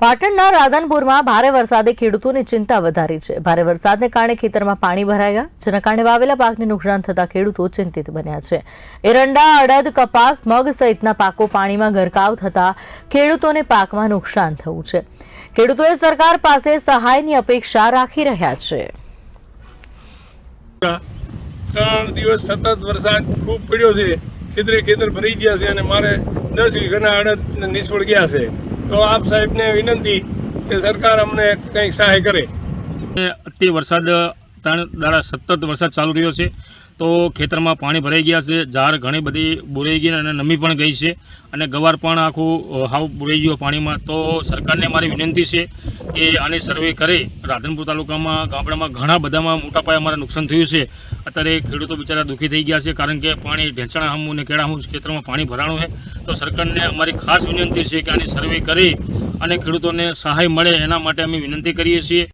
પાટણના રાધનપુરમાં ભારે વરસાદે ખેડૂતોની ચિંતા વધારી છે. ભારે વરસાદને કારણે ખેતરમાં પાણી ભરાયા, જેના કારણે વાવેલા પાકને નુકસાન થતા ખેડૂતો ચિંતિત બન્યા છે. એરંડા, અડદ, કપાસ, મગ સહિતના પાકો પાણીમાં ગરકાવ થતા ખેડૂતોને પાકમાં નુકસાન થયું છે. ખેડૂતોએ સરકાર પાસે સહાયની અપેક્ષા રાખી રહ્યા છે. ત્રણ દિવસ સતત વરસાદ ખૂબ પડ્યો છે. ખેતરે ખેતર ભરી ગયા છે અને મારે દસ વીઘાના અડદ નિષ્ફળ ગયા છે. તો આપ સાહેબને વિનંતી કે સરકાર અમને કંઈક સહાય કરે. અતિ વરસાદ, ત્રણ દાડા સતત વરસાદ ચાલુ રહ્યો છે. તો ખેતરમાં પાણી ભરાઈ ગયા છે ઝાડ ઘણી બધી બુરાઈ ગઈ અને નમી પણ ગઈ છે અને ગવાર પણ આખું હાવ બુરાઈ ગયો પાણીમાં. તો સરકારને મારી વિનંતી છે કે આની સર્વે કરે. રાધનપુર તાલુકામાં, ગામડામાં ઘણા બધામાં મોટા પાયે અમારે નુકસાન થયું છે. અત્યારે ખેડૂતો બિચારા દુઃખી થઈ ગયા છે કારણ કે પાણી ઢેંચણા હમું અને કેળા હમું ખેતરમાં પાણી ભરાણું છે. તો સરકારને અમારી ખાસ વિનંતી છે કે આની સર્વે કરી અને ખેડૂતોને સહાય મળે એના માટે અમે વિનંતી કરીએ છીએ.